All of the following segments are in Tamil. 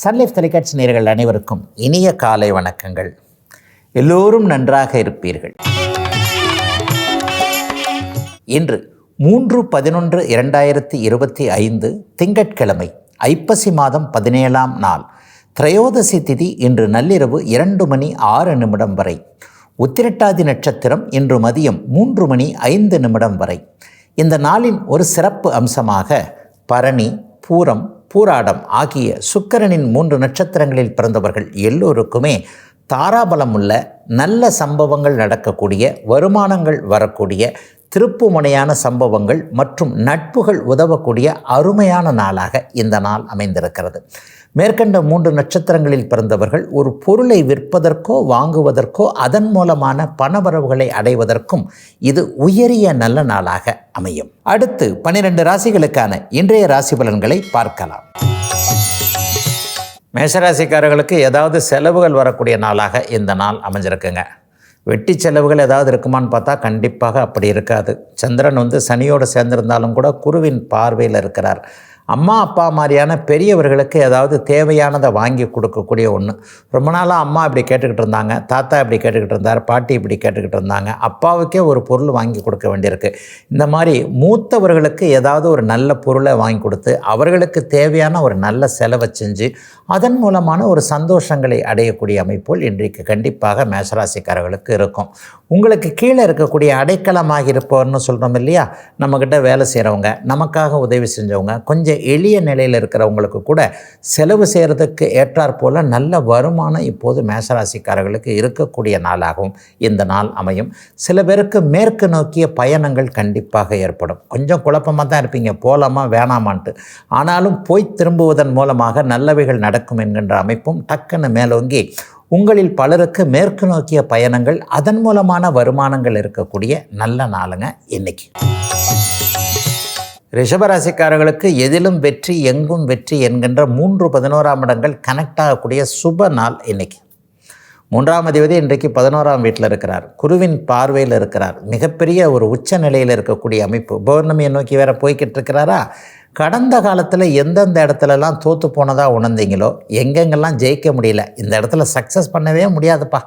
சன்லைஃப் தொலைக்காட்சி நேர்கள் அனைவருக்கும் இனிய காலை வணக்கங்கள். எல்லோரும் நன்றாக இருப்பீர்கள். இன்று மூன்று பதினொன்று இரண்டாயிரத்தி இருபத்தி ஐந்து திங்கட்கிழமை ஐப்பசி மாதம் பதினேழாம் நாள் திரையோதசி திதி இன்று நள்ளிரவு இரண்டு மணி ஆறு நிமிடம் வரை உத்திரட்டாதி நட்சத்திரம் இன்று மதியம் மூன்று மணி ஐந்து நிமிடம் வரை. இந்த நாளின் ஒரு சிறப்பு அம்சமாக பரணி பூரம் பூராடம் ஆகிய சுக்கரனின் மூன்று நட்சத்திரங்களில் பிறந்தவர்கள் எல்லோருக்குமே தாராபலம் உள்ள நல்ல சம்பவங்கள் நடக்கக்கூடிய வருமானங்கள் வரக்கூடிய திருப்புமுனையான சம்பவங்கள் மற்றும் நட்புகள் உதவக்கூடிய அருமையான நாளாக இந்த நாள் அமைந்திருக்கிறது. மேற்கண்ட மூன்று நட்சத்திரங்களில் பிறந்தவர்கள் ஒரு பொருளை விற்பதற்கோ வாங்குவதற்கோ அதன் மூலமான பணவரவுகளை அடைவதற்கும் இது உயரிய நல்ல நாளாக அமையும். அடுத்து பனிரெண்டு ராசிகளுக்கான இன்றைய ராசி பலன்களை பார்க்கலாம். மேஷராசிக்காரர்களுக்கு ஏதாவது செலவுகள் வரக்கூடிய நாளாக இந்த நாள் அமைஞ்சிருக்குங்க. வெட்டி செலவுகள் ஏதாவது இருக்குமான்னு பார்த்தா கண்டிப்பாக அப்படி இருக்காது. சந்திரன் வந்து சனியோடு சேர்ந்திருந்தாலும் கூட குருவின் பார்வையில் இருக்கிறார். அம்மா அப்பா மாதிரியான பெரியவர்களுக்கு ஏதாவது தேவையானதை வாங்கி கொடுக்கக்கூடிய ஒன்று ரொம்ப நாளாக அம்மா இப்படி கேட்டுக்கிட்டு இருந்தாங்க தாத்தா இப்படி கேட்டுக்கிட்டு இருந்தார் பாட்டி இப்படி கேட்டுக்கிட்டு இருந்தாங்க. அப்பாவுக்கே ஒரு பொருள் வாங்கி கொடுக்க வேண்டியிருக்கு. இந்த மாதிரி மூத்தவர்களுக்கு ஏதாவது ஒரு நல்ல பொருளை வாங்கி கொடுத்து அவர்களுக்கு தேவையான ஒரு நல்ல செலவை செஞ்சு அதன் மூலமான ஒரு சந்தோஷங்களை அடையக்கூடிய அமைப்புகள் இன்றைக்கு கண்டிப்பாக மேசராசிக்காரர்களுக்கு இருக்கும். உங்களுக்கு கீழே இருக்கக்கூடிய அடைக்கலமாக இருப்பவர்னு சொல்கிறோம் இல்லையா? நம்மக்கிட்ட வேலை செய்கிறவங்க நமக்காக உதவி செஞ்சவங்க கொஞ்சம் எளிய நிலையில் இருக்கிறவங்களுக்கு கூட செலவு செய்கிறதுக்கு ஏற்றாற் போல் நல்ல வருமானம் இப்போது மேசராசிக்காரர்களுக்கு இருக்கக்கூடிய நாளாகவும் இந்த நாள் அமையும். சில பேருக்கு மேற்கு நோக்கிய பயணங்கள் கண்டிப்பாக ஏற்படும். கொஞ்சம் குழப்பமாக தான் இருப்பீங்க. போகலாமா வேணாமான்ட்டு. ஆனாலும் போய் திரும்புவதன் மூலமாக நல்லவைகள் நடக்கும் என்கின்ற அமைப்பும் டக்குன்னு மேலோங்கி உங்களில் பலருக்கு மேற்கு நோக்கிய பயணங்கள் அதன் மூலமான வருமானங்கள் இருக்கக்கூடிய நல்ல நாளுங்க இன்னைக்கு. ரிஷபராசிக்காரர்களுக்கு எதிலும் வெற்றி எங்கும் வெற்றி என்கின்ற மூன்று பதினோராம் இடங்கள் கனெக்ட் ஆகக்கூடிய சுப நாள் இன்னைக்கு. மூன்றாம் அதிபதி இன்றைக்கு பதினோராம் வீட்டில் இருக்கிறார். குருவின் பார்வையில் இருக்கிறார். மிகப்பெரிய ஒரு உச்ச நிலையில் இருக்கக்கூடிய அமைப்பு. பௌர்ணமியை நோக்கி வேற போய்கிட்டு இருக்கிறாரா? கடந்த காலத்தில் எந்தெந்த இடத்துலலாம் தோற்று போனதாக உணர்ந்தீங்களோ எங்கெங்கெல்லாம் ஜெயிக்க முடியல இந்த இடத்துல சக்ஸஸ் பண்ணவே முடியாதுப்பா.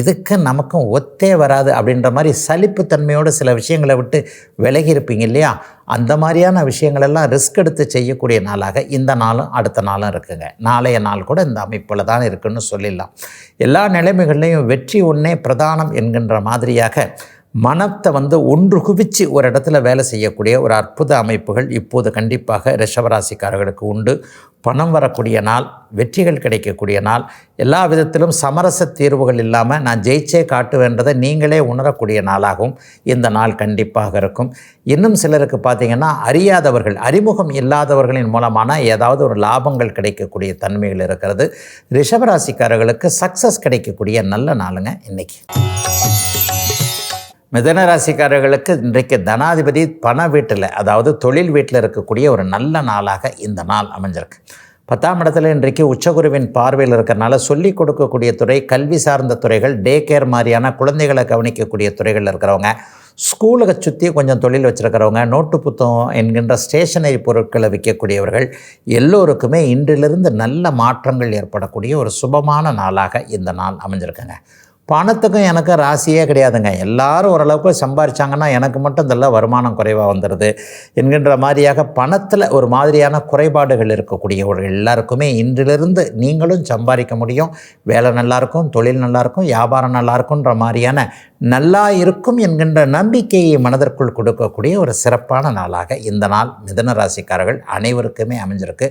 இதுக்கு நமக்கும் ஒத்தே வராது அப்படின்ற மாதிரி சலிப்புத்தன்மையோடு சில விஷயங்களை விட்டு விலகி இருப்பீங்க இல்லையா? அந்த மாதிரியான விஷயங்களெல்லாம் ரிஸ்க் எடுத்து செய்யக்கூடிய நாளாக இந்த நாளும் அடுத்த நாளும் இருக்குங்க. நாளைய நாள் கூட இந்த அமைப்பில் தான் இருக்குன்னு சொல்லிடலாம். எல்லா நிலைமைகள்லையும் வெற்றி ஒன்றே பிரதானம் என்கின்ற மாதிரியாக மனத்தை வந்து ஒன்று குவிச்சு ஒரு இடத்துல வேலை செய்யக்கூடிய ஒரு அற்புத அமைப்புகள் இப்போது கண்டிப்பாக ரிஷபராசிக்காரர்களுக்கு உண்டு. பணம் வரக்கூடிய நாள் வெற்றிகள் கிடைக்கக்கூடிய நாள் எல்லா விதத்திலும் சமரச தீர்வுகள் இல்லாமல் நான் ஜெயிச்சே காட்டுவேன்றதை நீங்களே உணரக்கூடிய நாளாகவும் இந்த நாள் கண்டிப்பாக இருக்கும். இன்னும் சிலருக்கு பார்த்திங்கன்னா அறியாதவர்கள் அறிமுகம் இல்லாதவர்களின் மூலமான ஏதாவது ஒரு லாபங்கள் கிடைக்கக்கூடிய தன்மைகள் இருக்கிறது. ரிஷபராசிக்காரர்களுக்கு சக்ஸஸ் கிடைக்கக்கூடிய நல்ல நாளுங்க இன்றைக்கி மிதன ராசிக்காரர்களுக்கு இன்றைக்கு தனாதிபதி பண வீட்டில் அதாவது தொழில் வீட்டில் இருக்கக்கூடிய ஒரு நல்ல நாளாக இந்த நாள் அமைஞ்சிருக்கு. பத்தாம் இடத்துல இன்றைக்கு உச்சகுருவின் பார்வையில் இருக்கிறனால சொல்லிக் கொடுக்கக்கூடிய துறை கல்வி சார்ந்த துறைகள் டே கேர் மாதிரியான குழந்தைகளை கவனிக்கக்கூடிய துறைகளில் இருக்கிறவங்க ஸ்கூலை சுற்றி கொஞ்சம் தொழில் வச்சுருக்கிறவங்க நோட்டு புத்தகம் என்கின்ற ஸ்டேஷனரி பொருட்களை விற்கக்கூடியவர்கள் எல்லோருக்குமே இன்றிலிருந்து நல்ல மாற்றங்கள் ஏற்படக்கூடிய ஒரு சுபமான நாளாக இந்த நாள் அமைஞ்சிருக்குங்க. பணத்துக்கும் எனக்கு ராசியே கிடையாதுங்க. எல்லாரும் ஓரளவுக்கு சம்பாரிச்சாங்கன்னா எனக்கு மட்டும் இதெல்லாம் வருமானம் குறைவாக வந்துடுது என்கின்ற மாதிரியாக பணத்தில் ஒரு மாதிரியான குறைபாடுகள் இருக்கக்கூடியவர்கள் எல்லாருக்குமே இன்றிலிருந்து நீங்களும் சம்பாதிக்க முடியும். வேலை நல்லாயிருக்கும் தொழில் நல்லாயிருக்கும் வியாபாரம் நல்லாயிருக்குன்ற மாதிரியான நல்லா இருக்கும் என்கின்ற நம்பிக்கையை மனதிற்குள் கொடுக்கக்கூடிய ஒரு சிறப்பான நாளாக இந்த நாள் மிதன ராசிக்காரர்கள் அனைவருக்குமே அமைஞ்சிருக்கு.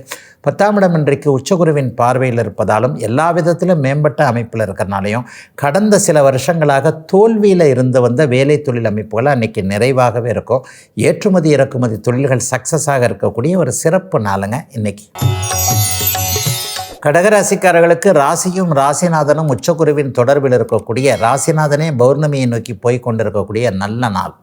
பத்தாம் இடம் இன்றைக்கு உச்சகுருவின் பார்வையில் இருப்பதாலும் எல்லா விதத்திலும் மேம்பட்ட அமைப்பில் இருக்கிறனாலையும் கடந்த சில வருஷங்களாக தோல்வியில் இருந்து வந்த வேலை தொழில் அமைப்புகள் அன்றைக்கி நிறைவாகவே இருக்கும். ஏற்றுமதி இறக்குமதி தொழில்கள் சக்ஸஸாக இருக்கக்கூடிய ஒரு சிறப்பு நாளுங்க இன்றைக்கி கடகராசிக்காரர்களுக்கு ராசியும் ராசிநாதனும் உச்சகுருவின் தொடர்பில் இருக்கக்கூடிய ராசிநாதனே பௌர்ணமியை நோக்கி போய் கொண்டிருக்கக்கூடிய நல்ல நாள்.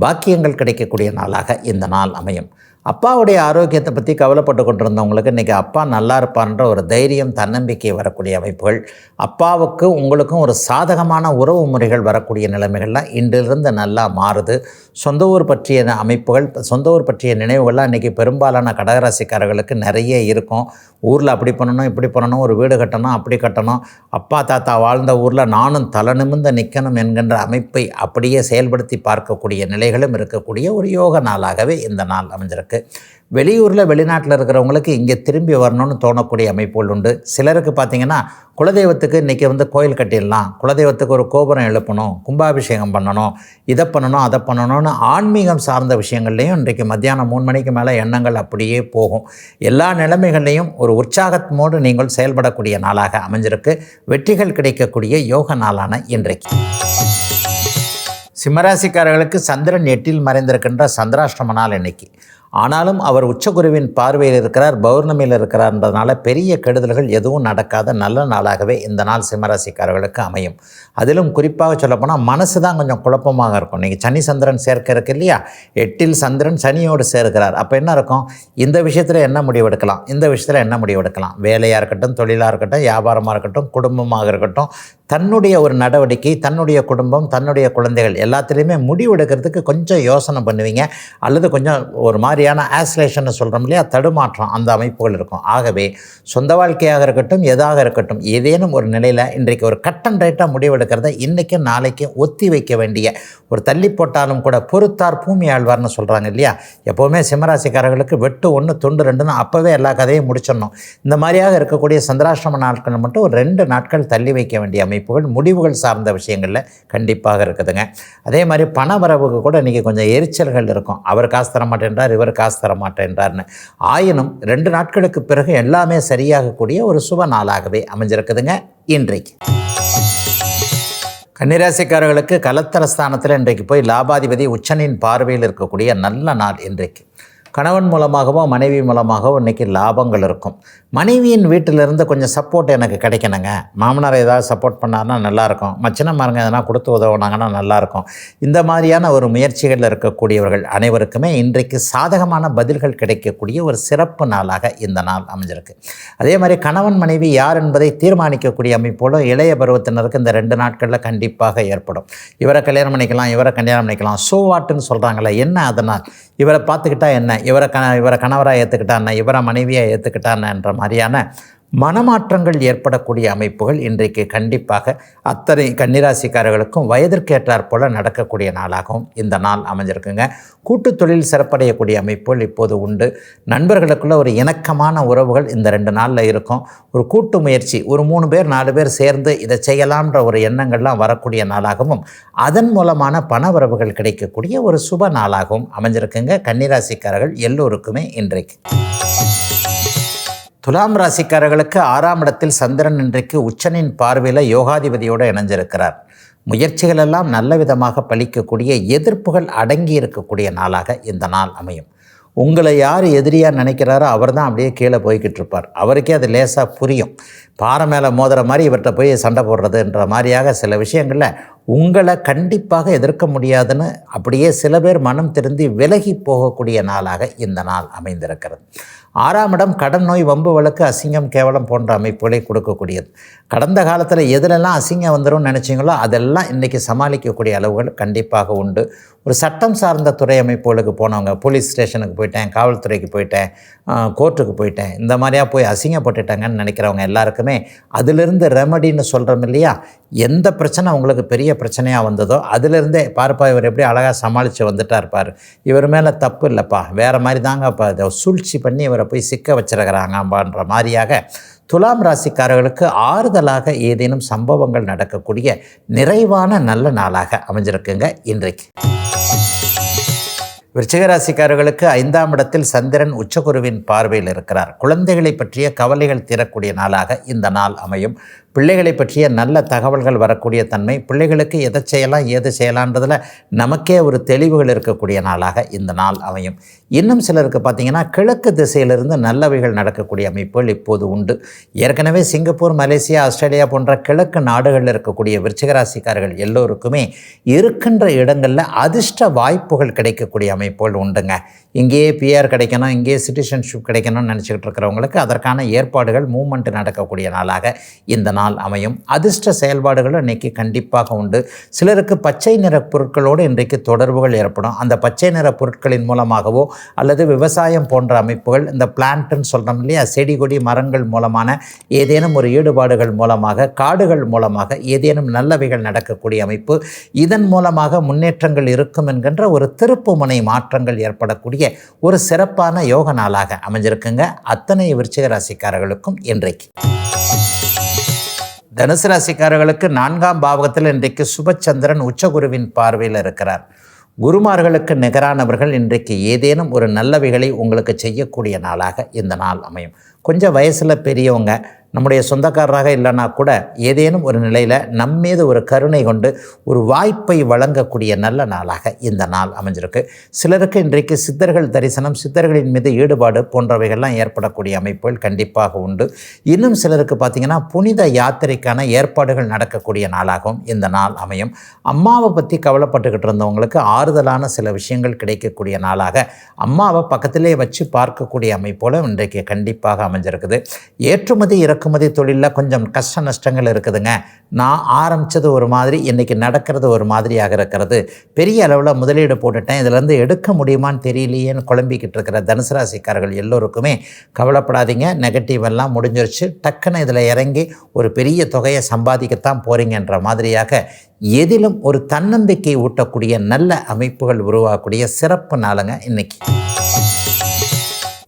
பாக்கியங்கள் கிடைக்கக்கூடிய நாளாக இந்த நாள் அமையும். அப்பாவுடைய ஆரோக்கியத்தை பற்றி கவலைப்பட்டு கொண்டிருந்தவங்களுக்கு இன்றைக்கி அப்பா நல்லா இருப்பான்ற ஒரு தைரியம் தன்னம்பிக்கை வரக்கூடிய அமைப்புகள் அப்பாவுக்கு உங்களுக்கும் ஒரு சாதகமான உறவு முறைகள் வரக்கூடிய நிலைமைகள்லாம் இன்றிலிருந்து நல்லா மாறுது. சொந்த ஊர் பற்றிய அமைப்புகள் சொந்த ஊர் பற்றிய நினைவுகள்லாம் இன்றைக்கி பெரும்பாலான கடகராசிக்காரர்களுக்கு நிறைய இருக்கும். ஊரில் அப்படி பண்ணணும் இப்படி பண்ணணும் ஒரு வீடு கட்டணும் அப்படி கட்டணும். அப்பா தாத்தா வாழ்ந்த ஊரில் நானும் தலை நிமிர்ந்து நிற்கணும் என்கின்ற அமைப்பை அப்படியே செயல்படுத்தி பார்க்கக்கூடிய நிலைகளும் இருக்கக்கூடிய ஒரு யோக நாளாகவே இந்த நாள் அமைஞ்சிருக்கு. வெளியூரில் வெளிநாட்டில் இருக்கிறவங்களுக்கு இங்கே திரும்பி வரணும்னு தோணக்கூடிய அமைப்புகள் உண்டு. சிலருக்கு பார்த்திங்கன்னா குலதெய்வத்துக்கு இன்றைக்கி வந்து கோயில் கட்டிடலாம். குலதெய்வத்துக்கு ஒரு கோபுரம் எழுப்பணும் கும்பாபிஷேகம் பண்ணணும் இதை பண்ணணும் அதை பண்ணணும்னு ஆன்மீகம் சார்ந்த விஷயங்கள்லையும் இன்றைக்கு மத்தியானம் மூணு மணிக்கு மேலே எண்ணங்கள் அப்படியே போகும். எல்லா நிலைமைகள்லையும் ஒரு உற்சாகத்தோடு நீங்கள் செயல்படக்கூடிய நாளாக அமைஞ்சிருக்கு. வெற்றிகள் கிடைக்கக்கூடிய யோக நாளான இன்றைக்கு. சிம்மராசிக்காரர்களுக்கு சந்திரன் எட்டில் மறைந்திருக்கின்ற சந்திராஷ்டம நாள் இன்னைக்கு. ஆனாலும் அவர் உச்சகுருவின் பார்வையில் இருக்கிறார் பௌர்ணமியில் இருக்கிறார்ன்றதுனால பெரிய கெடுதல்கள் எதுவும் நடக்காத நல்ல நாளாகவே இந்த நாள் சிம்மராசிக்காரர்களுக்கு அமையும். அதிலும் குறிப்பாக சொல்லப்போனால் மனசு தான் கொஞ்சம் குழப்பமாக இருக்கும். நீங்கள் சனி சந்திரன் சேர்க்க இருக்கு இல்லையா? எட்டில் சந்திரன் சனியோடு சேர்க்கிறார். அப்போ என்ன இருக்கும்? இந்த விஷயத்தில் என்ன முடிவெடுக்கலாம்? இந்த விஷயத்தில் என்ன முடிவெடுக்கலாம்? வேலையாக இருக்கட்டும் தொழிலாக இருக்கட்டும் வியாபாரமாக இருக்கட்டும் குடும்பமாக இருக்கட்டும் தன்னுடைய ஒரு நடவடிக்கை தன்னுடைய குடும்பம் தன்னுடைய குழந்தைகள் எல்லாத்துலேயுமே முடிவெடுக்கிறதுக்கு கொஞ்சம் யோசனை பண்ணுவீங்க. அல்லது கொஞ்சம் ஒரு மாதிரியான ஆஸ்லேஷன் சொல்கிறோம் இல்லையா தடுமாற்றம் அந்த அமைப்புகள் இருக்கும். ஆகவே சொந்த வாழ்க்கையாக இருக்கட்டும் எதாக இருக்கட்டும் ஏதேனும் ஒரு நிலையில் இன்றைக்கு ஒரு கட்டன் ரைட்டாக முடிவெடுக்கிறத இன்றைக்கும் நாளைக்கும் ஒத்தி வைக்க வேண்டிய ஒரு தள்ளி போட்டாலும் கூட பொறுத்தார் பூமி ஆழ்வார்னு சொல்கிறாங்க இல்லையா? எப்போவுமே சிம்மராசிக்காரர்களுக்கு வெட்டு ஒன்று துண்டு ரெண்டுன்னு அப்போவே எல்லா கதையும் முடிச்சிடணும். இந்த மாதிரியாக இருக்கக்கூடிய சந்திராஷ்டிரம நாட்கள் மட்டும் ஒரு ரெண்டு நாட்கள் தள்ளி வைக்க வேண்டிய அமைப்பு அமைப்புகள் முடிவுகள் சார்ந்த விஷயங்களில் கண்டிப்பாக இருக்குதுங்க. அதே மாதிரி பண வரவுக்கு கூட இன்றைக்கி கொஞ்சம் எரிச்சல்கள் இருக்கும். அவர் காசு தர மாட்டேன்றார் இவர் காசு தர மாட்டேன்றார்னு. ஆயினும் ரெண்டு நாட்களுக்கு பிறகு எல்லாமே சரியாகக்கூடிய ஒரு சுப நாளாகவே அமைஞ்சிருக்குதுங்க இன்றைக்கு. கன்னிராசிக்காரர்களுக்கு கலத்தரஸ்தானத்தில் இன்றைக்கு போய் லாபாதிபதி உச்சனின் பார்வையில் இருக்கக்கூடிய நல்ல நாள் இன்றைக்கு. கணவன் மூலமாகவோ மனைவி மூலமாகவோ இன்றைக்கி லாபங்கள் இருக்கும். மனைவியின் வீட்டிலிருந்து கொஞ்சம் சப்போர்ட் எனக்கு கிடைக்கணுங்க. மாமனார் ஏதாவது சப்போர்ட் பண்ணார்னா நல்லாயிருக்கும். மச்சினமாருங்க எதனா கொடுத்து உதவுனாங்கன்னா நல்லாயிருக்கும். இந்த மாதிரியான ஒரு முயற்சிகளில் இருக்கக்கூடியவர்கள் அனைவருக்குமே இன்றைக்கு சாதகமான பதில்கள் கிடைக்கக்கூடிய ஒரு சிறப்பு நாளாக இந்த நாள் அமைஞ்சிருக்கு. அதே மாதிரி கணவன் மனைவி யார் என்பதை தீர்மானிக்கக்கூடிய அமைப்போடு இளைய பருவத்தினருக்கு இந்த ரெண்டு நாட்களில் கண்டிப்பாக ஏற்படும். இவரை கல்யாணம் பண்ணிக்கலாம் இவரை கல்யாணம் பண்ணிக்கலாம். ஸோ வாட்டுன்னு சொல்கிறாங்களே என்ன அதனால்? இவரை பார்த்துக்கிட்டா என்ன? இவரை க இவரை கணவராக ஏற்றுக்கிட்டா என்ன? இவரை மனைவியாக ஏற்றுக்கிட்டா என்ற மாதிரியான மனமாற்றங்கள் ஏற்படக்கூடிய அமைப்புகள் இன்றைக்கு கண்டிப்பாக அத்தனை கன்னிராசிக்காரர்களுக்கும் வயதிற்கேற்றாற் போல நடக்கக்கூடிய நாளாகவும் இந்த நாள் அமைஞ்சிருக்குங்க. கூட்டு தொழில் சிறப்படையக்கூடிய அமைப்புகள் இப்போது உண்டு. நண்பர்களுக்குள்ள ஒரு இணக்கமான உறவுகள் இந்த ரெண்டு நாளில் இருக்கும். ஒரு கூட்டு முயற்சி ஒரு மூணு பேர் நாலு பேர் சேர்ந்து இதை செய்யலாம்ன்ற ஒரு எண்ணங்கள்லாம் வரக்கூடிய நாளாகவும் அதன் மூலமான பண உறவுகள் கிடைக்கக்கூடிய ஒரு சுப நாளாகவும் அமைஞ்சிருக்குங்க. கன்னிராசிக்காரர்கள் எல்லோருக்குமே இன்றைக்கு. துலாம் ராசிக்காரர்களுக்கு ஆறாம் இடத்தில் சந்திரன் இன்றைக்கு உச்சனின் பார்வையில் யோகாதிபதியோடு இணைஞ்சிருக்கிறார். முயற்சிகள் எல்லாம் நல்ல விதமாக பலிக்கக்கூடிய எதிர்ப்புகள் அடங்கி இருக்கக்கூடிய நாளாக இந்த நாள் அமையும். உங்களை யார் எதிரியாக நினைக்கிறாரோ அவர் தான் அப்படியே கீழே போய்கிட்டு இருப்பார். அவருக்கே அது லேசாக புரியும். பாறை மேலே மோதுற மாதிரி இவர்கிட்ட போய் சண்டை போடுறதுன்ற மாதிரியாக சில விஷயங்களில் உங்களை கண்டிப்பாக எதிர்க்க முடியாதுன்னு அப்படியே சில பேர் மனம் திருந்தி விலகி போகக்கூடிய நாளாக இந்த நாள் அமைந்திருக்கிறது. ஆறாம் இடம் கடன் நோய் வம்பு வழக்கு அசிங்கம் கேவலம் போன்ற அமைப்புகளை கொடுக்கக்கூடியது. கடந்த காலத்தில் எதிலெல்லாம் அசிங்கம் வந்துடும் நினச்சிங்களோ அதெல்லாம் இன்றைக்கி சமாளிக்கக்கூடிய அளவுகள் கண்டிப்பாக உண்டு. ஒரு சட்டம் சார்ந்த துறை அமைப்புகளுக்கு போனவங்க போலீஸ் ஸ்டேஷனுக்கு போயிட்டேன் காவல்துறைக்கு போயிட்டேன் கோர்ட்டுக்கு போயிட்டேன் இந்த மாதிரியாக போய் அசிங்கப்பட்டுட்டாங்கன்னு நினைக்கிறவங்க எல்லாருக்குமே அதிலிருந்து ரெமடின்னு சொல்கிறோம் இல்லையா? எந்த பிரச்சனை அவங்களுக்கு பெரிய பிரச்சனையாக வந்ததோ அதிலிருந்தே பார்ப்பா இவர் எப்படி அழகாக சமாளித்து வந்துட்டா இருப்பார் இவர் மேலே தப்பு இல்லைப்பா வேறு மாதிரி தாங்க இப்போ அதை சூழ்ச்சி பண்ணி இவரை போய் சிக்க வச்சிருக்கிறாங்கன்ற மாதிரியாக துலாம் ராசிக்காரர்களுக்கு ஆறுதலாக ஏதேனும் சம்பவங்கள் நடக்கக்கூடிய நிறைவான நல்ல நாளாக அமைஞ்சிருக்குங்க இன்றைக்கு. விருச்சிகராசிக்காரர்களுக்கு ஐந்தாம் இடத்தில் சந்திரன் உச்சகுருவின் பார்வையில் இருக்கிறார். குழந்தைகளை பற்றிய கவலைகள் தீரக்கூடிய நாளாக இந்த நாள் அமையும். பிள்ளைகளை பற்றிய நல்ல தகவல்கள் வரக்கூடிய தன்மை பிள்ளைகளுக்கு எதை செய்யலாம் ஏது செய்யலான்றதில் நமக்கே ஒரு தெளிவுகள் இருக்கக்கூடிய நாளாக இந்த நாள் அமையும். இன்னும் சிலருக்கு பார்த்திங்கன்னா கிழக்கு திசையிலிருந்து நல்லவைகள் நடக்கக்கூடிய அமைப்புகள் இப்போது உண்டு. ஏற்கனவே சிங்கப்பூர் மலேசியா ஆஸ்திரேலியா போன்ற கிழக்கு நாடுகளில் இருக்கக்கூடிய விருச்சிகராசிக்காரர்கள் எல்லோருக்குமே இருக்கின்ற இடங்களில் அதிர்ஷ்ட வாய்ப்புகள் கிடைக்கக்கூடிய அமைப்புகள் உண்டுங்க. இங்கேயே பிஆர் கிடைக்கணும் இங்கேயே சிட்டிசன்ஷிப் கிடைக்கணும்னு நினச்சிக்கிட்டு இருக்கிறவங்களுக்கு அதற்கான ஏற்பாடுகள் மூமெண்ட் நடக்கக்கூடிய நாளாக இந்த நாள் நாள் அமையும். அதிர்ஷ்ட செயல்பாடுகளும் இன்றைக்கி கண்டிப்பாக உண்டு. சிலருக்கு பச்சை நிற பொருட்களோடு இன்றைக்கு தொடர்புகள் ஏற்படும். அந்த பச்சை நிற பொருட்களின் மூலமாகவோ அல்லது விவசாயம் போன்ற அமைப்புகள் இந்த பிளான்ட்டுன்னு சொல்கிறோம் இல்லையா செடி கொடி மரங்கள் மூலமான ஏதேனும் ஒரு ஈடுபாடுகள் மூலமாக காடுகள் மூலமாக ஏதேனும் நல்லவைகள் நடக்கக்கூடிய அமைப்பு இதன் மூலமாக முன்னேற்றங்கள் இருக்கும் என்கின்ற ஒரு திருப்பு முனை மாற்றங்கள் ஏற்படக்கூடிய ஒரு சிறப்பான யோக நாளாக அமைஞ்சிருக்குங்க. அத்தனை விருச்சிக ராசிக்காரர்களுக்கும் இன்றைக்கு. தனுசு ராசிக்காரர்களுக்கு நான்காம் பாவகத்தில் இன்றைக்கு சுபச்சந்திரன் உச்சகுருவின் பார்வையில் இருக்கிறார். குருமார்களுக்கு நிகரானவர்கள் இன்றைக்கு ஏதேனும் ஒரு நல்லவைகளை உங்களுக்கு செய்யக்கூடிய நாளாக இந்த நாள் அமையும். கொஞ்சம் வயசில் பெரியவங்க நம்முடைய சொந்தக்காரராக இல்லைனா கூட ஏதேனும் ஒரு நிலையில் நம்மீது ஒரு கருணை கொண்டு ஒரு வாய்ப்பை வழங்கக்கூடிய நல்ல நாளாக இந்த நாள் அமைஞ்சிருக்கு. சிலருக்கு இன்றைக்கு சித்தர்கள் தரிசனம் சித்தர்களின் மீது ஈடுபாடு போன்றவைகள்லாம் ஏற்படக்கூடிய அமைப்புகள் கண்டிப்பாக உண்டு. இன்னும் சிலருக்கு பார்த்திங்கன்னா புனித யாத்திரைக்கான ஏற்பாடுகள் நடக்கக்கூடிய நாளாகவும் இந்த நாள் அமையும். அம்மாவை பற்றி கவலைப்பட்டுக்கிட்டு இருந்தவங்களுக்கு ஆறுதலான சில விஷயங்கள் கிடைக்கக்கூடிய நாளாக அம்மாவை பக்கத்திலே வச்சு பார்க்கக்கூடிய அமைப்போல இன்றைக்கு கண்டிப்பாக அமைஞ்சிருக்குது. ஏற்றுமதி இறக்குமதி தொழிலில் கொஞ்சம் கஷ்ட நஷ்டங்கள் இருக்குதுங்க. நான் ஆரம்பித்தது ஒரு மாதிரி இன்றைக்கி நடக்கிறது ஒரு மாதிரியாக இருக்கிறது. பெரிய அளவில் முதலீடு போட்டுட்டேன். இதிலேருந்து எடுக்க முடியுமான்னு தெரியலையேன்னு குழம்பிக்கிட்டு இருக்கிற தனுசு ராசிக்காரர்கள் எல்லோருக்குமே கவலைப்படாதீங்க. நெகட்டிவ் எல்லாம் முடிஞ்சிருச்சு. டக்குன்னு இதில் இறங்கி ஒரு பெரிய தொகையை சம்பாதிக்கத்தான் போகிறீங்கன்ற மாதிரியாக எதிலும் ஒரு தன்னம்பிக்கை ஊட்டக்கூடிய நல்ல அமைப்புகள் உருவாகக்கூடிய சிறப்பு நாளுங்க இன்றைக்கி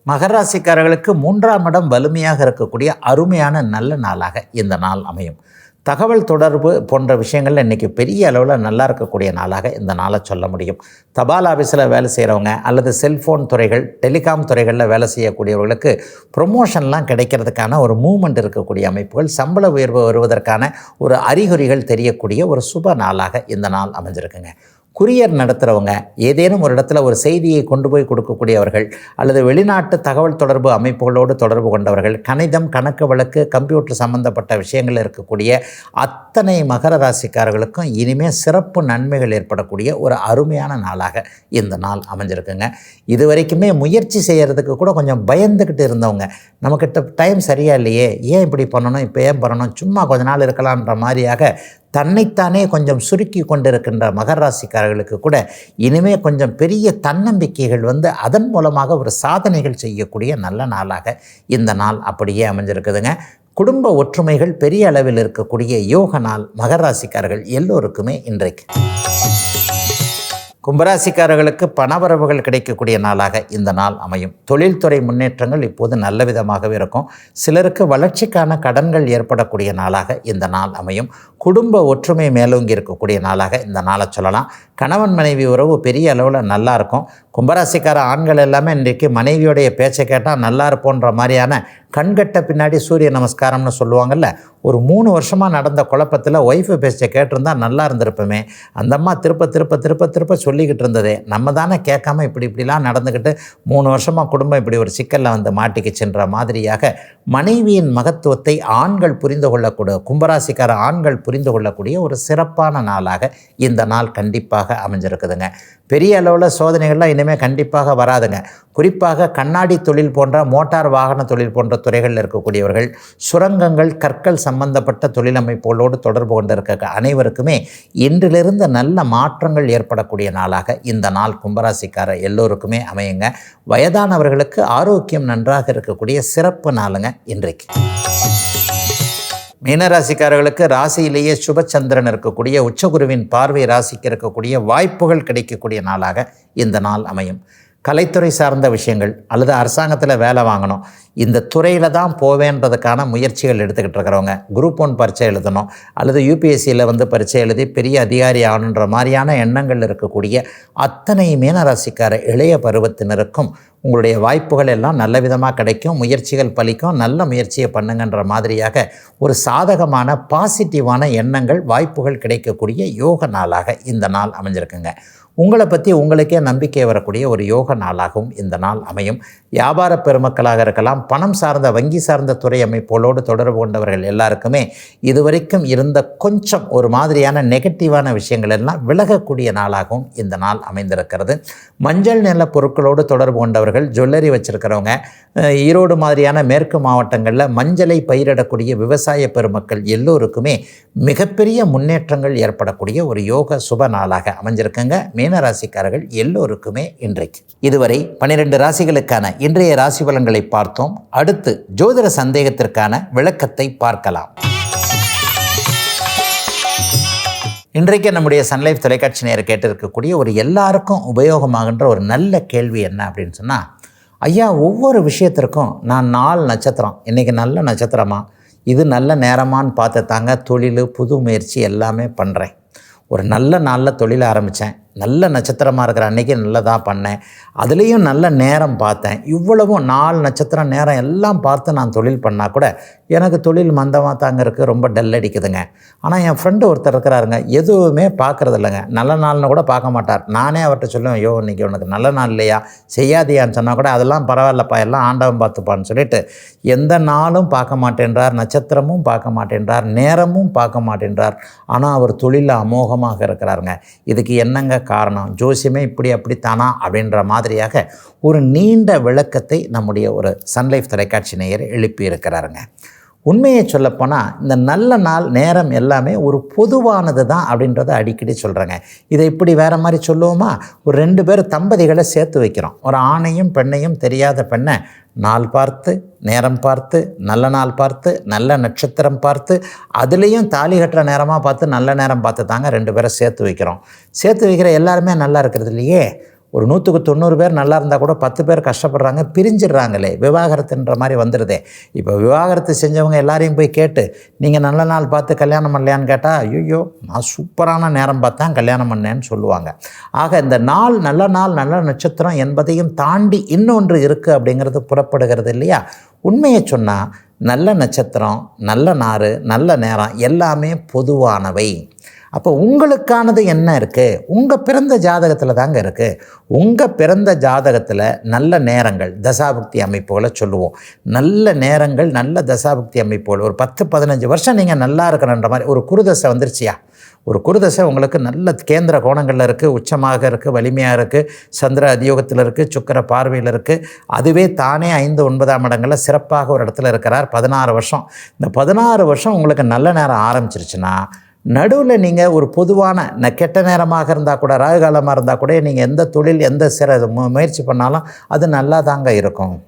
மகராசிக்காரர்களுக்கு மூன்றாம் இடம் வலிமையாக இருக்கக்கூடிய அருமையான நல்ல நாளாக இந்த நாள் அமையும். தகவல் தொடர்பு போன்ற விஷயங்கள் இன்றைக்கி பெரிய அளவில் நல்லா இருக்கக்கூடிய நாளாக இந்த நாளை சொல்ல முடியும். தபால் ஆஃபீஸில் வேலை செய்கிறவங்க அல்லது செல்ஃபோன் துறைகள் டெலிகாம் துறைகளில் வேலை செய்யக்கூடியவர்களுக்கு ப்ரொமோஷன்லாம் கிடைக்கிறதுக்கான ஒரு மூமெண்ட் இருக்கக்கூடிய அமைப்புகள் சம்பள உயர்வு வருவதற்கான ஒரு அறிகுறிகள் தெரியக்கூடிய ஒரு சுப நாளாக இந்த நாள் அமைஞ்சிருக்குங்க. குரியர் நடத்துகிறவங்க ஏதேனும் ஒரு இடத்துல ஒரு செய்தியை கொண்டு போய் கொடுக்கக்கூடியவர்கள் அல்லது வெளிநாட்டு தகவல் தொடர்பு அமைப்புகளோடு தொடர்பு கொண்டவர்கள் கணிதம் கணக்கு வழக்கு கம்ப்யூட்டர் சம்பந்தப்பட்ட விஷயங்கள் இருக்கக்கூடிய அத்தனை மகர ராசிக்காரர்களுக்கும் இனிமேல் சிறப்பு நன்மைகள் ஏற்படக்கூடிய ஒரு அருமையான நாளாக இந்த நாள் அமைஞ்சிருக்குங்க. இது வரைக்குமே முயற்சி செய்கிறதுக்கு கூட கொஞ்சம் பயந்துக்கிட்டு இருந்தவங்க நம்மக்கிட்ட டைம் சரியா இல்லையே ஏன் இப்படி பண்ணணும் இப்போ ஏன் பண்ணணும் சும்மா கொஞ்ச நாள் இருக்கலான்ற மாதிரியாக தன்னைத்தானே கொஞ்சம் சுருக்கி கொண்டிருக்கின்ற மகர ராசிக்காரர்களுக்கு கூட இனிமே கொஞ்சம் பெரிய தன்னம்பிக்கைகள் வந்து அதன் மூலமாக ஒரு சாதனைகள் செய்யக்கூடிய நல்ல நாளாக இந்த நாள் அப்படியே அமைஞ்சிருக்குதுங்க. குடும்ப ஒற்றுமைகள் பெரிய அளவில் இருக்கக்கூடிய யோக நாள் மகர ராசிக்காரர்கள் எல்லோருக்குமே இன்றைக்கு. கும்பராசிக்காரர்களுக்கு பணவரவுகள் கிடைக்கக்கூடிய நாளாக இந்த நாள் அமையும். தொழில்துறை முன்னேற்றங்கள் இப்போது நல்ல விதமாகவே இருக்கும். சிலருக்கு வளர்ச்சிக்கான கடன்கள் ஏற்படக்கூடிய நாளாக இந்த நாள் அமையும். குடும்ப ஒற்றுமை மேலோங்கி இருக்கக்கூடிய நாளாக இந்த நாளை சொல்லலாம். கணவன் மனைவி உறவு பெரிய அளவில் நல்லா இருக்கும். கும்பராசிக்கார ஆண்கள் எல்லாமே இன்றைக்கு மனைவியோடைய பேச்சை கேட்டால் நல்லா இருப்போன்ற மாதிரியான கண்கட்ட பின்னாடி சூரிய நமஸ்காரம்னு சொல்லுவாங்கல்ல ஒரு மூணு வருஷமாக நடந்த குழப்பத்தில் ஒய்ஃபு பேச்சை கேட்டிருந்தா நல்லா இருந்திருப்போமே. அந்த அம்மா திருப்ப திருப்ப திருப்ப திருப்ப சொல்லிக்கிட்டு இருந்ததே. நம்ம தானே கேட்காம இப்படி இப்படிலாம் நடந்துக்கிட்டு மூணு வருஷமாக குடும்பம் இப்படி ஒரு சிக்கலில் வந்து மாட்டிக்கிச்சுன்ற மாதிரியாக மனைவியின் மகத்துவத்தை ஆண்கள் புரிந்து கொள்ளக்கூடிய கும்பராசிக்கார ஆண்கள் புரிந்து கொள்ளக்கூடிய ஒரு சிறப்பான நாளாக இந்த நாள் கண்டிப்பாக அமைஞ்சிருக்குதுங்க. பெரிய அளவில் சோதனைகள்லாம் இனிமேல் கண்டிப்பாக வராதுங்க. குறிப்பாக கண்ணாடி தொழில் போன்ற மோட்டார் வாகன தொழில் போன்ற துறைகளில் இருக்கக்கூடியவர்கள் சுரங்கங்கள் கற்கள் சம்பந்தப்பட்ட தொழிலமைப்புகளோடு தொடர்பு கொண்டிருக்க அனைவருக்குமே இன்றிலிருந்து நல்ல மாற்றங்கள் ஏற்படக்கூடிய நாளாக இந்த நாள் கும்பராசிக்கார எல்லோருக்குமே அமையுங்க. வயதானவர்களுக்கு ஆரோக்கியம் நன்றாக இருக்கக்கூடிய சிறப்பு நாளுங்க இன்றைக்கு. மீனராசிக்காரர்களுக்கு ராசியிலேயே சுபச்சந்திரன் இருக்கக்கூடிய உச்சகுருவின் பார்வை ராசிக்கு இருக்கக்கூடிய வாய்ப்புகள் கிடைக்கக்கூடிய நாளாக இந்த நாள் அமையும். கலைத்துறை சார்ந்த விஷயங்கள் அல்லது அரசாங்கத்தில் வேலை வாங்கணும். இந்த துறையில் தான் போவேன்றதுக்கான முயற்சிகள் எடுத்துக்கிட்டு இருக்கிறவங்க. குரூப் ஒன் பரீட்சை எழுதணும். அல்லது யூபிஎஸ்சியில் வந்து பரீட்சை எழுதி பெரிய அதிகாரி ஆகணுன்ற மாதிரியான எண்ணங்கள் இருக்கக்கூடிய அத்தனை மீனராசிக்கார இளைய பருவத்தினருக்கும் உங்களுடைய வாய்ப்புகள் எல்லாம் நல்ல விதமாக கிடைக்கும். முயற்சிகள் பலிக்கும். நல்ல முயற்சியை பண்ணுங்கன்ற மாதிரியாக ஒரு சாதகமான பாசிட்டிவான எண்ணங்கள் வாய்ப்புகள் கிடைக்கக்கூடிய யோக நாளாக இந்த நாள் அமைஞ்சிருக்குங்க. உங்களை பற்றி உங்களுக்கே நம்பிக்கை வரக்கூடிய ஒரு யோக நாளாகவும் இந்த நாள் அமையும். வியாபார பெருமக்களாக இருக்கலாம் பணம் சார்ந்த வங்கி சார்ந்த துறை அமைப்புகளோடு தொடர்பு கொண்டவர்கள் எல்லாருக்குமே இதுவரைக்கும் இருந்த கொஞ்சம் ஒரு மாதிரியான நெகட்டிவான விஷயங்கள் எல்லாம் விலகக்கூடிய நாளாகவும் இந்த நாள் அமைந்திருக்கிறது. மஞ்சள் நில பொருட்களோடு தொடர்பு கொண்டவர்கள் ஜுவல்லரி வச்சுருக்கிறவங்க ஈரோடு மாதிரியான மேற்கு மாவட்டங்களில் மஞ்சளை பயிரிடக்கூடிய விவசாய பெருமக்கள் எல்லோருக்குமே மிகப்பெரிய முன்னேற்றங்கள் ஏற்படக்கூடிய ஒரு யோக சுப நாளாக அமைஞ்சிருக்குங்க. மீன ராசிக்காரர்கள் எல்லோருக்குமே இன்றைக்கு. இதுவரை பன்னிரெண்டு ராசிகளுக்கான இன்றைய ராசி பலன்களை பார்த்தோம். அடுத்து ஜோதிட சந்தேகத்திற்கான விளக்கத்தை பார்க்கலாம். இன்றைக்கு நம்முடைய சன்லைஃப் தொலைக்காட்சி நேரம் கேட்டிருக்கக்கூடிய ஒரு எல்லாருக்கும் உபயோகமாகின்ற ஒரு நல்ல கேள்வி என்ன அப்படின்னு சொன்னால் ஐயா ஒவ்வொரு விஷயத்திற்கும் நான் நாலு நட்சத்திரம். இன்றைக்கி நல்ல நட்சத்திரமா? இது நல்ல நேரமான்னு பார்த்து தாங்க தொழில் புது முயற்சி எல்லாமே பண்ணுறேன் ஒரு நல்ல நாளில் தொழில் ஆரம்பித்தேன் நல்ல நட்சத்திரமாக இருக்கிற அன்றைக்கி நல்லதாக பண்ணேன். அதுலேயும் நல்ல நேரம் பார்த்தேன். இவ்வளவும் நாலு நட்சத்திரம் நேரம் எல்லாம் பார்த்து நான் தொழில் பண்ணால் கூட எனக்கு தொழில் மந்தமாக தாங்க இருக்குது ரொம்ப டல் அடிக்குதுங்க. ஆனால் என் ஃப்ரெண்டு ஒருத்தர் இருக்கிறாருங்க. எதுவுமே பார்க்குறது இல்லைங்க. நல்ல நாள்னு கூட பார்க்க மாட்டார். நானே அவர்கிட்ட சொல்லுவேன் ஐயோ இன்றைக்கி உனக்கு நல்ல நாள் இல்லையா? செய்யாதியான்னு சொன்னால் கூட அதெல்லாம் பரவாயில்லப்பா எல்லாம் ஆண்டவன் பார்த்துப்பான்னு சொல்லிட்டு எந்த நாளும் பார்க்க மாட்டேன்றார். நட்சத்திரமும் பார்க்க மாட்டேன்றார். நேரமும் பார்க்க மாட்டேன்றார். ஆனால் அவர் தொழிலில் அமோகமாக இருக்கிறாருங்க. இதுக்கு என்னங்க காரணம்? ஜோசியமே இப்படி அப்படித்தானா? அப்படின்ற மாதிரியாக ஒரு நீண்ட விளக்கத்தை நம்முடைய ஒரு சன்லைஃப் தொலைக்காட்சி நேயர் எழுப்பியிருக்கிறாருங்க. உண்மையை சொல்லப்போனால் இந்த நல்ல நாள் நேரம் எல்லாமே ஒரு பொதுவானது தான் அப்படின்றத அடிக்கடி சொல்கிறேங்க இதை இப்படி வேறு மாதிரி சொல்லுவோமா? ஒரு ரெண்டு பேர் தம்பதிகளை சேர்த்து வைக்கிறோம். ஒரு ஆணையும் பெண்ணையும் தெரியாத பெண்ணை நாள் பார்த்து நேரம் பார்த்து நல்ல நாள் பார்த்து நல்ல நட்சத்திரம் பார்த்து அதுலேயும் தாலி கட்டுற நேரமாக பார்த்து நல்ல நேரம் பார்த்து தாங்க ரெண்டு பேரை சேர்த்து வைக்கிறோம். சேர்த்து வைக்கிற எல்லாருமே நல்லா இருக்கிறது இல்லையே? ஒரு நூற்றுக்கு தொண்ணூறு பேர் நல்லா இருந்தால் கூட பத்து பேர் கஷ்டப்படுறாங்க பிரிஞ்சிடுறாங்களே. விவாகரத்துன்ற மாதிரி வந்துடுதே இப்போ விவாகரத்து செஞ்சவங்க எல்லாரையும் போய் கேட்டு நீங்கள் நல்ல நாள் பார்த்து கல்யாணம் பண்ணலையான்னு கேட்டால் ஐயோ நான் சூப்பரான நேரம் பார்த்தேன் கல்யாணம் பண்ணேன்னு சொல்லுவாங்க. ஆக இந்த நாள் நல்ல நாள் நல்ல நட்சத்திரம் என்பதையும் தாண்டி இன்னொன்று இருக்குது அப்படிங்கிறது புறப்படுகிறது இல்லையா? உண்மையை சொன்னால் நல்ல நட்சத்திரம் நல்ல நாறு நல்ல நேரம் எல்லாமே பொதுவானவை. அப்போ உங்களுக்கானது என்ன இருக்குது உங்கள் பிறந்த ஜாதகத்தில் தாங்க இருக்குது உங்கள் பிறந்த ஜாதகத்தில் நல்ல நேரங்கள் தசாபக்தி அமைப்புகளை சொல்லுவோம். நல்ல நேரங்கள் நல்ல தசாபக்தி அமைப்புகள். ஒரு பத்து பதினஞ்சு வருஷம் நீங்கள் நல்லா இருக்கணுன்ற மாதிரி ஒரு குருதசை வந்துருச்சியா? ஒரு குருதசை உங்களுக்கு நல்ல கேந்திர கோணங்களில் இருக்குது உச்சமாக இருக்குது வலிமையாக இருக்குது சந்திர அதியோகத்தில் இருக்குது சுக்கர பார்வையில் இருக்குது அதுவே தானே ஐந்து ஒன்பதாம் இடங்களில் சிறப்பாக ஒரு இடத்துல இருக்கிறார். பதினாறு வருஷம். இந்த பதினாறு வருஷம் உங்களுக்கு நல்ல நேரம் ஆரம்பிச்சிருச்சுன்னா நடுவில் நீங்கள் ஒரு பொதுவான கெட்ட நேரமாக இருந்தால் கூட ராகுகாலமாக இருந்தால் கூட நீங்கள் எந்த தொழில் எந்த சிற மு- முயற்சி பண்ணாலும் அது நல்லா தாங்க இருக்கும்.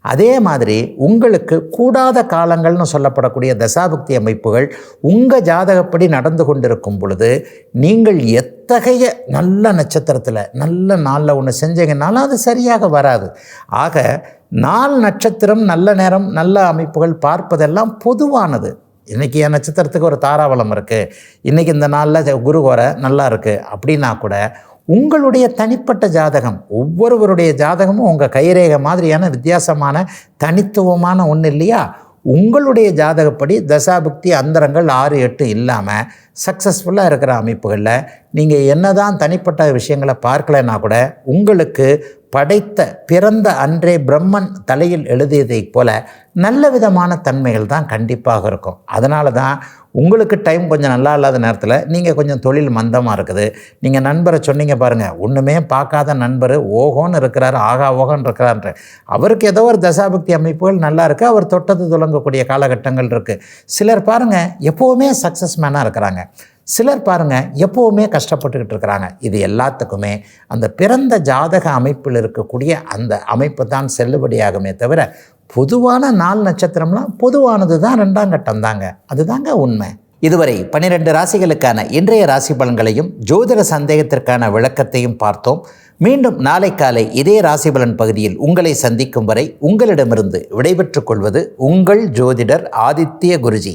அதே மாதிரி உங்களுக்கு கூடாத காலங்கள்னு சொல்லப்படக்கூடிய தசாபக்தி அமைப்புகள் உங்கள் ஜாதகப்படி நடந்து கொண்டிருக்கும் பொழுது நீங்கள் எத்தகைய நல்ல நட்சத்திரத்தில் நல்ல நாளில் ஒன்று செஞ்சீங்கனாலும் அது சரியாக வராது. ஆக நாள் நட்சத்திரம் நல்ல நேரம் நல்ல அமைப்புகள் பார்ப்பதெல்லாம் பொதுவானது. இன்றைக்கி என் நட்சத்திரத்துக்கு ஒரு தாராவளம் இருக்குது இன்றைக்கி இந்த நாளில் குரு வர நல்லா இருக்குது அப்படின்னா கூட உங்களுடைய தனிப்பட்ட ஜாதகம் ஒவ்வொருவருடைய ஜாதகமும் உங்கள் கைரேகை மாதிரியான வித்தியாசமான தனித்துவமான ஒன்று இல்லையா? உங்களுடைய ஜாதகப்படி தசாபுக்தி அந்தரங்கள் ஆறு எட்டு இல்லாமல் சக்ஸஸ்ஃபுல்லாக இருக்கிற அமைப்புகளில் நீங்கள் என்னதான் தனிப்பட்ட விஷயங்களை பார்க்கலைன்னா கூட உங்களுக்கு படைத்த பிறந்த அன்றே பிரம்மன் தலையில் எழுதியதைப் போல நல்ல விதமான தன்மைகள் தான் கண்டிப்பாக இருக்கும். அதனால தான் உங்களுக்கு டைம் கொஞ்சம் நல்லா இல்லாத நேரத்தில் நீங்கள் கொஞ்சம் தொழில் மந்தமாக இருக்குது. நீங்கள் நண்பரை சொன்னீங்க பாருங்கள் ஒன்றுமே பார்க்காத நண்பர் ஓகோன்னு இருக்கிறாரு ஆகா ஓகோன்னு இருக்கிறாரு அவருக்கு ஏதோ ஒரு தசாபக்தி அமைப்புகள் நல்லா இருக்குது அவர் தொட்டது துலங்கக்கூடிய காலகட்டங்கள் இருக்குது சிலர் பாருங்கள் எப்போவுமே சக்ஸஸ் மேனாக இருக்கிறாங்க. சிலர் பாருங்கள் எப்போவுமே கஷ்டப்பட்டுக்கிட்டு இருக்கிறாங்க. இது எல்லாத்துக்குமே அந்த பிறந்த ஜாதக அமைப்பில் இருக்கக்கூடிய அந்த அமைப்பு தான் செல்லுபடியாகுமே தவிர பொதுவான நாள் நட்சத்திரம்லாம் பொதுவானது தான் ரெண்டாம் கட்டம் தாங்க. அதுதாங்க உண்மை. இதுவரை பன்னிரெண்டு ராசிகளுக்கான இன்றைய ராசி பலன்களையும் ஜோதிட சந்தேகத்திற்கான விளக்கத்தையும் பார்த்தோம். மீண்டும் நாளை காலை இதே ராசி பலன் பகுதியில் உங்களை சந்திக்கும் வரை உங்களிடமிருந்து விடைபெற்றுக் கொள்வது உங்கள் ஜோதிடர் ஆதித்ய குருஜி.